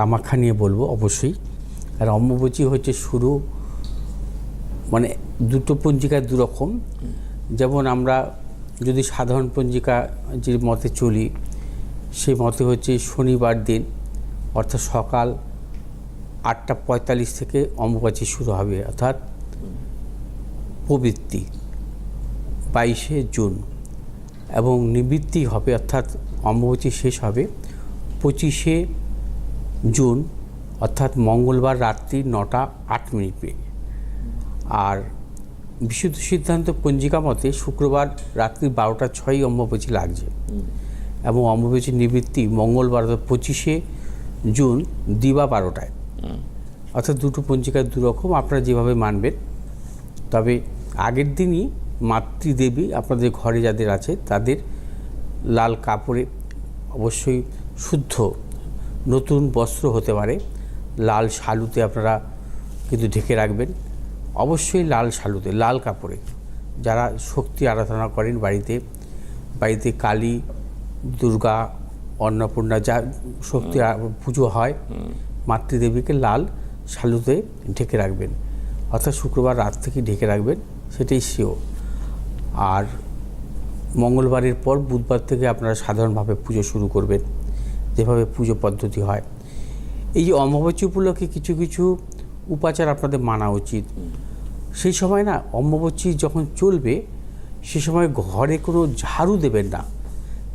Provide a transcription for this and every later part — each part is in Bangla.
কামাখ্যা নিয়ে বলব, অবশ্যই। আর অম্বুবচী হচ্ছে শুরু মানে দুটো পঞ্জিকায় দুরকম। যেমন আমরা যদি সাধারণ পঞ্জিকা যে মতে চলি, সেই মতে হচ্ছে শনিবার দিন, অর্থাৎ সকাল আটটা পঁয়তাল্লিশ থেকে অম্বুবাচী শুরু হবে, অর্থাৎ প্রবৃত্তি, বাইশে জুন। এবং নিবৃত্তি হবে, অর্থাৎ অম্বুবাচী শেষ হবে পঁচিশে জুন, অর্থাৎ মঙ্গলবার রাত্রি নটা আট মিনিটে আর বিশুদ্ধ সিদ্ধান্ত পঞ্জিকা মতে শুক্রবার রাত্রি বারোটা ছয় অম্বুবাচী লাগছে। এবং অম্বুবাচী নিবৃত্তি মঙ্গলবার অর্থাৎ পঁচিশে জুন, দিবা বারোটায়। অর্থাৎ দুটো পঞ্জিকার দুরকম আপনারা যেভাবে মানবেন। তবে আগের দিনই মাতৃদেবী আপনাদের ঘরে যাদের আছে, তাদের লাল কাপড়ে অবশ্যই শুদ্ধ নতুন বস্ত্র হতে পারে। লাল শালুতে আপনারা কিন্তু ঢেকে রাখবেন। অবশ্যই লাল শালুতে লাল কাপড়ে। যারা শক্তি আরাধনা করেন বাড়িতে বাড়িতে কালী দুর্গা অন্নপূর্ণা যা শক্তি পুজো হয় মাতৃদেবীকে লাল শালুতে ঢেকে রাখবেন। অর্থাৎ শুক্রবার রাত থেকে ঢেকে রাখবেন সেটাই শিও আর মঙ্গলবারের পর বুধবার থেকে আপনারা সাধারণভাবে পুজো শুরু করবেন। যেভাবে পুজো পদ্ধতি হয়। এই যে অমাবস্যা উপলক্ষে কিছু কিছু উপাচার আপনাদের মানা উচিত। সেই সময় না অম্বুবচী যখন চলবে, সে সময় ঘরে কোনো ঝাড়ু দেবেন না।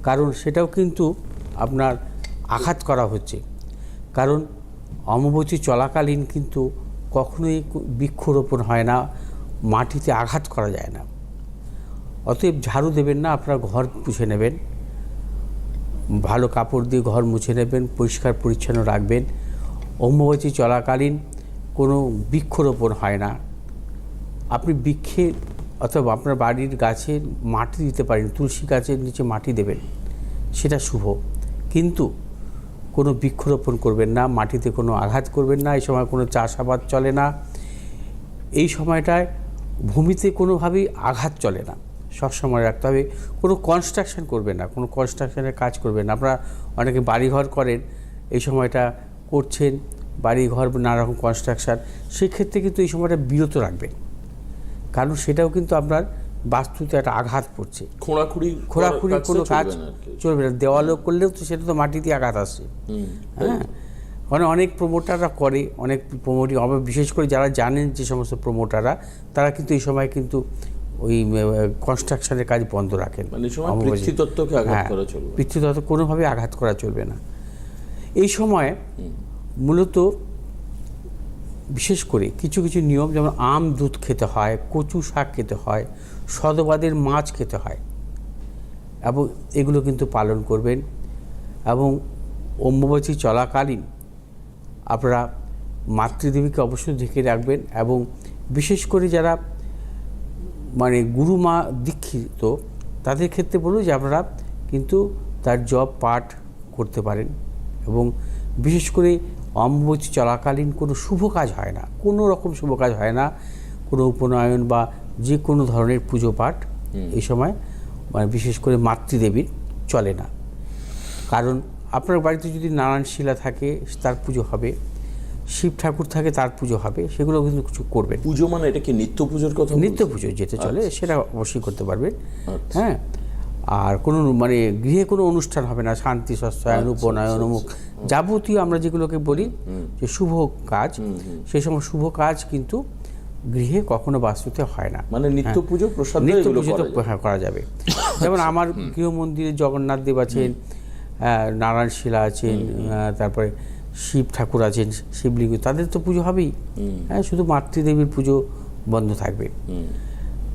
কারণ সেটাও কিন্তু আপনার আঘাত করা হচ্ছে। কারণ অম্বুবচী চলাকালীন কিন্তু কখনোই বৃক্ষরোপণ হয় না, মাটিতে আঘাত করা যায় না। অতএব ঝাড়ু দেবেন না, আপনার ঘর মুছে নেবেন। ভালো কাপড় দিয়ে ঘর মুছে নেবেন, পরিষ্কার পরিচ্ছন্ন রাখবেন। অম্বুবাচী চলাকালীন কোনো বৃক্ষরোপণ হয় না। আপনি বৃক্ষে অথবা আপনার বাড়ির গাছে মাটি দিতে পারেন, তুলসী গাছের নিচে মাটি দেবেন, সেটা শুভ। কিন্তু কোনো বৃক্ষরোপণ করবেন না, মাটিতে কোনো আঘাত করবেন না, এই সময় কোনো চাষাবাদ চলে না। এই সময়টায় ভূমিতে কোনোভাবেই আঘাত চলে না। সবসময় রাখতে হবে। কোনো কনস্ট্রাকশন করবেন না কোনো কনস্ট্রাকশনের কাজ করবেন না। আপনারা অনেকে বাড়িঘর করেন এই সময়টা করছেন বাড়িঘর নানা রকম কনস্ট্রাকশান সেক্ষেত্রে কিন্তু এই সময়টা বিরত রাখবেন। কারণ সেটাও কিন্তু আপনার বাস্তুতে একটা আঘাত পড়ছে। খোঁড়াখুড়ি খোঁড়াখুড়ি কোনো কাজ। চলবে না। দেওয়ালও করলেও তো সেটা তো মাটিতে আঘাত আসছে। হ্যাঁ? মানে অনেক প্রমোটাররা করে অনেক প্রমোটিং বিশেষ করে যারা জানেন যে সমস্ত প্রমোটাররা তারা কিন্তু এই সময় কিন্তু ওই কনস্ট্রাকশনের কাজ বন্ধ রাখেন। মানে আঘাত হ্যাঁ, করা চলবে। না। কোনোভাবে আঘাত করা চলবে না। এই সময় মূলত বিশেষ করে কিছু কিছু নিয়ম যেমন আম দুধ খেতে হয় কচু শাক খেতে হয় সদবাদের মাছ খেতে হয় এবং এগুলো কিন্তু পালন করবেন। এবং অম্বুবাচী চলাকালীন আপনারা মাতৃদেবীকে অবশ্যই ঢেকে রাখবেন এবং বিশেষ করে যারা মানে গুরুমা দীক্ষিত তাদের ক্ষেত্রে বলুন যে আপনারা কিন্তু তার জব পাঠ করতে পারেন এবং বিশেষ করে অম্বুবাচী চলাকালীন কোনো শুভ কাজ হয় না কোনো রকম শুভ কাজ হয় না কোনো উপনয়ন বা যে কোনো ধরনের পুজো পাঠ এই সময় মানে বিশেষ করে মাতৃদেবীর চলে না। কারণ আপনার বাড়িতে যদি নারায়ণ শিলা থাকে তার পুজো হবে। শিব ঠাকুর থাকে তার পুজো হবে সেগুলো কিন্তু কিছু করবেন। পুজো মানে এটা কি নিত্য পুজোর কথা নিত্য? পুজো যেতে চলে সেটা অবশ্যই করতে পারবেন। আচ্ছা। হ্যাঁ? আর কোনো মানে গৃহে কোনো অনুষ্ঠান হবে না শান্তি সস্তায়ন আচ্ছা, উপনয়ন অমুক। যাবতীয় আমরা যেগুলোকে বলি যে শুভ কাজ সেই সময় শুভ কাজ কিন্তু গৃহে কখনো বাস্তুতে হয় না। মানে নিত্য পুজো প্রসাদ হ্যাঁ। নিত্য পুজো তো করা যায়। হ্যাঁ, করা যাবে। যেমন আমার গৃহ মন্দিরে জগন্নাথ দেব আছেন নারায়ণ শিলা আছেন তারপরে শিব ঠাকুর আছেন শিবলিঙ্গ তাদের তো পুজো হবেই। হ্যাঁ শুধু মাতৃদেবীর পুজো বন্ধ থাকবে।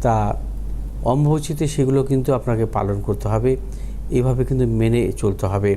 তা অম্বচিতে সেগুলো কিন্তু আপনাকে পালন করতে হবে। এভাবে কিন্তু মেনে চলতে হবে।